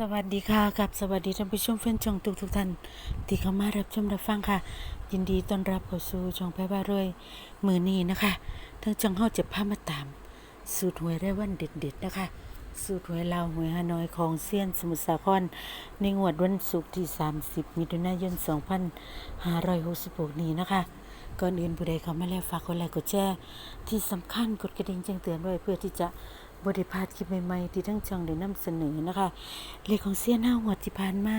สวัสดีค่ะกับสวัสดีท่านผู้ชมแฟนช่องทุกทุกท่านที่เข้ามารับชมรับฟังค่ะ ยินดีต้อนรับเข้าสู่ช่องแพ่บ้ารวยมือนี้นะคะทั้งจังเฮาจะพามาตาม สูตรหวยได้วันเด็ดๆนะคะ สูตรหวยลาวหวยฮานอยของเซียนสมุทรสาคร ในงวดวันศุกร์ที่ 30 มิถุนายน 2566 นี้นะคะก่อนอื่นผู้ใดเข้ามาแล้วฝากกดไลค์กดแชร์ที่สำคัญกดกระดิ่งแจ้งเตือนไว้เพื่อที่จะ บริพาดคลิปใหม่ ๆ ที่ทั้งช่องได้นำเสนอนะคะ เลขของเซียนเฮางวดที่ผ่านมา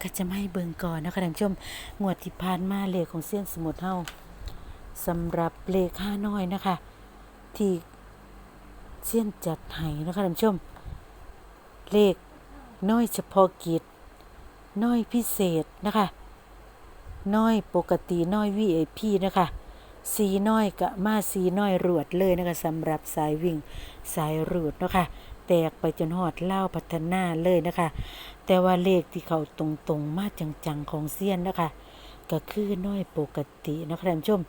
ก็จะไม่เบิ่งก่อนนะคะท่านผู้ชมงวดที่ผ่านมาเลขของเซียนสมุทรเฮาสำหรับเลขห้าน้อยนะคะ ที่เซียนจัดให้นะคะท่านผู้ชม เลขน้อยเฉพาะกิจ น้อยพิเศษนะคะ น้อยปกติน้อย VIP นะคะ สีน้อยกะมาสีน้อยรวดเลยนะคะสำหรับสายวิ่งสายรูดเนาะคะแตกไปจนหอดเล่าพัฒนาเลยนะคะ แต่ว่าเลขที่เขาตรงๆ มาจังๆของเซียนนะคะ ก็คือน้อยปกตินะคะท่านผู้ชม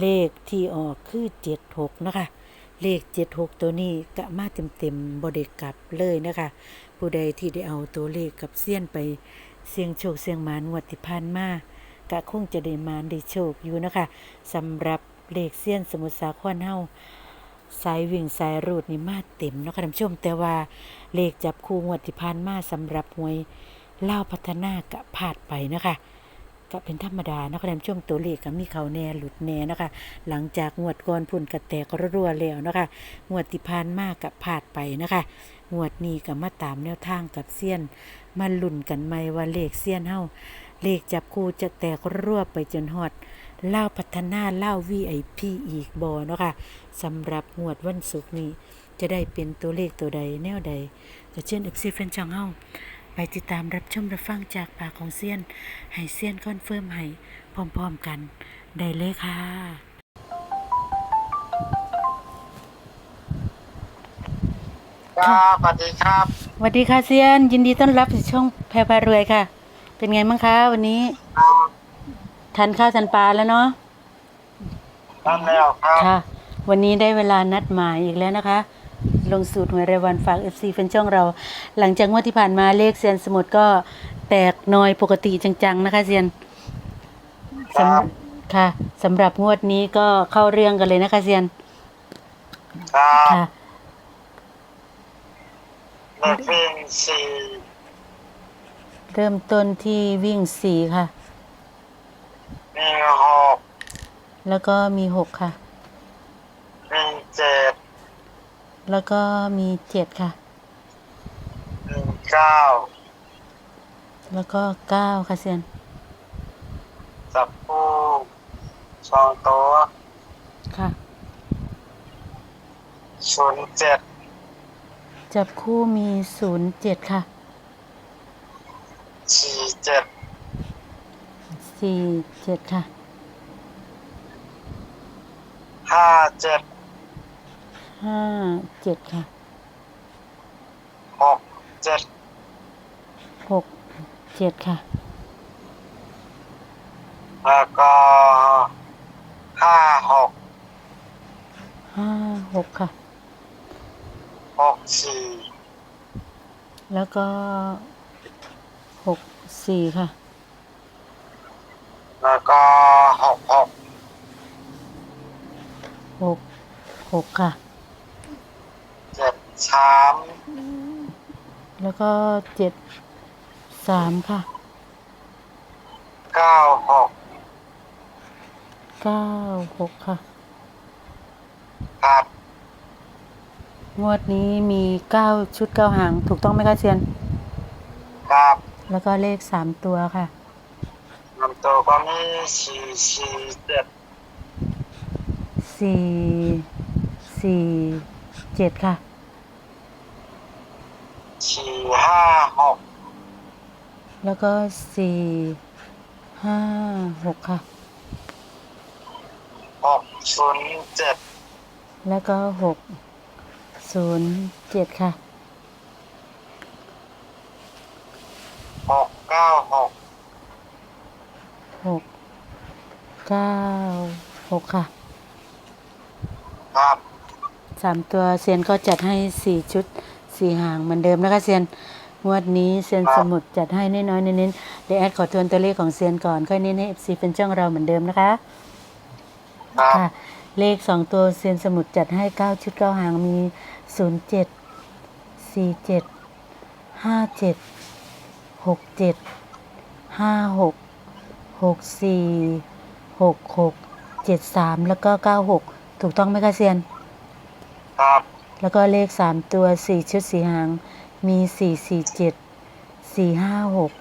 เลขที่ออกคือเจ็ดหกนะคะ เลขเจ็ดหกตัวนี้กะมาเต็มๆบไดกลับเลยนะคะ ผู้ใดที่ได้เอาตัวเลขกับเซียนไปเสี่ยงโชคเสี่ยงหมานวดที่ผ่านมา กะคงจะได้มานได้โชคอยู่นะคะสำหรับเลขเซียนสมุทรสาครเฮาสายวิ่งสายรูดนี่มาเต็มเนาะค่ะท่านผู้ชม แต่ว่าเลขจับคู่งวดที่ผ่านมาสำหรับหวยเล่าพัฒนากะพลาดไปนะคะก็เป็นธรรมดานะคะท่านผู้ชมตัวเลขก็มีเขาแน่หลุดแน่นะคะ หลังจากงวดก่อนพุ่นกระแตกรัวๆแล้วนะคะงวดที่ผ่านมากกะพลาดไปนะคะงวดนี้ก็มาตามแนวทางกับเซียนมาลุ่นกันไหมว่าเลขเซียนเฮา เลขจับคู่จะแตกรั่วไปจนฮอดเล่าวพัฒนาเล่าว VIP อีกบอเนาะค่ะสำหรับงวดวันศุกร์นี้ จะได้เป็นตัวเลขตัวใดแนวใดก็เช่น FC แฟนช่องเฮาไปติดตามรับชมรับฟังจากปากของเซียนให้เซียนคอนเฟิร์มให้พร้อมๆกัน ได้เลยค่ะ ครับสวัสดีครับสวัสดีค่ะเซียน ยินดีต้อนรับสู่ช่องแพรพารวยค่ะ เป็นไงบ้างคะวันนี้ทานข้าวทานปลาแล้วเนาะนั่นแล้วครับค่ะ วันนี้ได้เวลานัดหมายอีกแล้วนะคะ ลงสูตรหวยรายวันฝาก FC แฟนช่องเรา หลังจากงวดที่ผ่านมาเลขเซียนสมุดก็แตกน้อยปกติจังๆนะคะเซียนครัสำบค่ะสำหรับงวดนี้ก็เข้าเรื่องกันเลยนะคะเซียนครับค่ะเลขวิ่งสี่ เริ่มต้นที่วิ่งสี่ค่ะ มีหกแล้วก็มีหกค่ะ มีเจ็ดแล้วก็มีเจ็ดค่ะ มีเก้าแล้วก็เก้าค่ะเซียนจับคู่สองตัวค่ะศูนย์เจ็ดจับคู่มีศูนย์เจ็ดค่ะสี่ เจ็ดสี่เจ็ดค่ะห้าเจ็ดห้าเจ็ดค่ะหกเจ็ดหกเจ็ดค่ะ แล้วก็ห้าหกห้าหกค่ะหกสี่แล้วก็หก สี่ค่ะ แล้วก็หกหกหกหกค่ะ เจ็ดสามแล้วก็เจ็ดสามค่ะเก้าหกเก้าหกค่ะ ครับงวดนี้มีเก้าชุดเก้าหาง ถูกต้องไหมคะเซียน ครับ แล้วก็เลขสามตัวค่ะลำตัวก็มีสี่สี่เจ็ดสี่สี่เจ็ดค่ะสี่ห้าหกแล้วก็สี่ห้าหกค่ะหกศูนย์เจ็ดแล้วก็หกศูนย์เจ็ดค่ะ หกเก้าหก หกเก้าหกค่ะ ครับสามตัวเซียนก็จัดให้สี่ชุดสี่หางเหมือนเดิมนะคะเซียนงวดนี้เซียนสมุดจัดให้น้อยๆเน้นๆเดี๋ยวแอดขอทวนตัวเลขของเซียนก่อน ค่อยเน้นให้ FC เป็นจ้องเราเหมือนเดิมนะคะครับค่ะ เลขสองตัวเซียนสมุดจัดให้เก้าชุดเก้าหางมีศูนย์เจ็ดสี่เจ็ดห้าเจ็ดหกเจ็ดห้าหก หกสี่หกหกเจ็ดสามแล้วก็เก้าหกถูกต้องไหมคะเซียน ครับ แล้วก็เลขสามตัวสี่ชุดสี่หาง มีสี่สี่เจ็ดสี่ห้าหก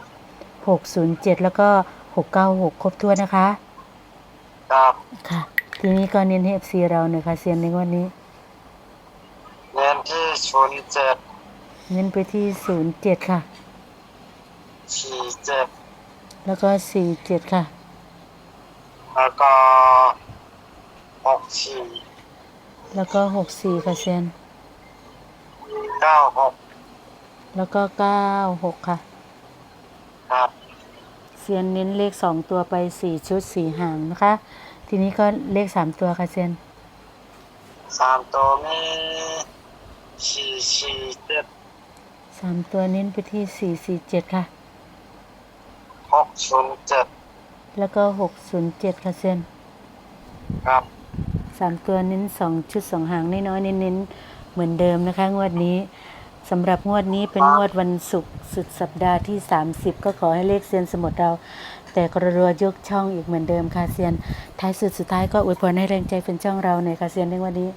หกศูนย์เจ็ดแล้วก็หกเก้าหกครบถ้วนนะคะ ครับ ค่ะ ทีนี้ก็เน้นให้เอฟซีเราหน่อยค่ะเซียนในงวันนี้เรียนที่ศูนย์เจ็ดเน้นไปที่ศูนย์เจ็ดค่ะ สี่เจ็ด แล้วก็สี่เจ็ดค่ะ แล้วก็หกสี่แล้วก็หกสี่ค่ะเซียนเก้าหกแล้วก็เก้าหกค่ะ ครับเซียนเน้นเลขสองตัวไปสี่ชุดสี่หางนะคะ ทีนี้ก็เลขสามตัวค่ะเซียนสามตัวมีสี่สี่เจ็ดสามตัวเน้นไปที่สี่สี่เจ็ดค่ะหก ศูนย์เจ็ดแล้วก็หกศูนย์เจ็ดค่ะเซียนครับสามตัวเน้นสองชุดสองหางน้อยๆเน้นๆเหมือนเดิมนะคะ งวดนี้สำหรับงวดนี้เป็นงวดวันศุกร์สุดสัปดาห์ที่ 30 ก็ขอให้เลขเซียนสมุดเรา แต่กระรัวยกช่องอีกเหมือนเดิมค่ะเซียน ท้ายสุดสุดท้ายก็อวยพรให้แรงใจเป็นช่องเราหน่อยค่ะเซียนในวันนี้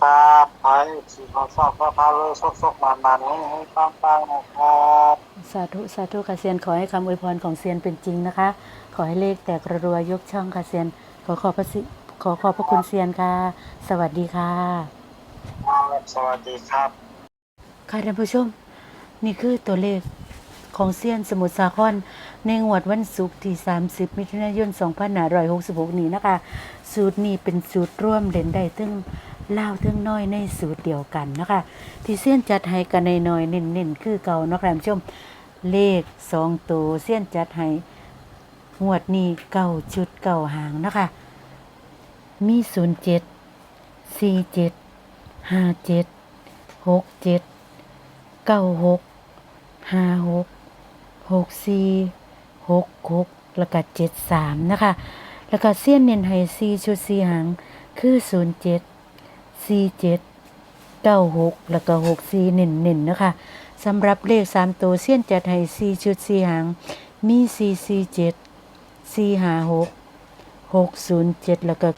ครับไปสี่ของสอบพระพาเลยสกสกมันมันให้ให้ปังปังๆนะครับ สาธุ สาธุค่ะเซียนขอให้คำอวยพรของเซียนเป็นจริงนะคะ ขอให้เลขแตกกระรัวยกช่องค่ะเซียน ขอขอบพระสิขอขอบพระคุณเซียนค่ะ สวัสดีค่ะ สวัสดีครับ ค่ะท่านผู้ชม นี่คือตัวเลขของเซียนสมุทรสาคร ในงวดวันศุกร์ที่ 30 มิถุนายน 2566 นี้นะคะ สูตรนี้เป็นสูตรร่วมเล่นได้ทั้งเล่าวทั้งน้อยในสูตรเดียวกันนะคะ ที่เซียนจัดให้กันในน้อยๆเน้นๆคือเก่าเนาะคะท่านผู้ชม เลขสองตัวเซียนจัดให้งวดนี้เก้าชุดเก้าหางนะคะ มี07 47 57หกเจ็ดเก้าหกห้าหกหกสี่หกหกแล้วก็เจ็ดสามนะคะ แล้วก็เสี้ยนเน้นให้สี่ชุดสี่หางคือศูนย์เจ็ดสี่เจ็ดเก้าหกแล้วก็หกสี่เน้นเน้นๆนะคะ สำหรับเลขสามตัวเสี้ยนจัดให้สี่ชุดสี่หาง มีสี่สี่เจ็ดสี่ห้าหกหกศูนย์เจ็ดแล้วก็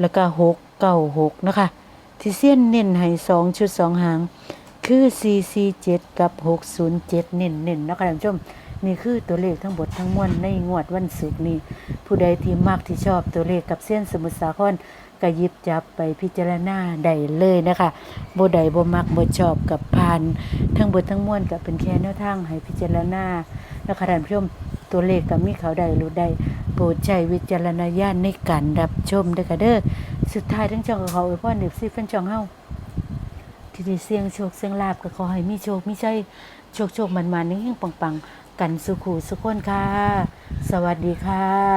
แล้วก็หกเก้าหกนะคะ ที่เสี้ยนเน้นให้สองชุดสองหาง คือสี่สี่เจ็ดกับหกศูนย์เจ็ดเน้นเน้นนะคะท่านผู้ชม นี่คือตัวเลขทั้งหมดทั้งมวลในงวดวันศุกร์นี้ ผู้ใดที่มักที่ชอบตัวเลขกับเส้นสมุทรสาครก็ยิบจับไปพิจารณาได้เลยนะคะบ่ใดบมักบ่ชอบกับผ่าน ทั้งหมดทั้งมวลก็เป็นแค่แนวทางให้พิจารณานะคะท่านผู้ชมตัวเลขก็มีเขาใดรู้ใดโปรดใช้วิจารณญาณในการรับชมด้วยค่ะเด้อสุดท้ายทั้งช่องก็ขออวยพรเด็กซี่แฟนช่องเฮาที่ได้เสียงโชคเสียงลาบก็ขอให้มีโชคมีชัยโชคโชคมันมันๆเฮงๆปังๆ กันสุขูสุขคนค่ะ สวัสดีค่ะ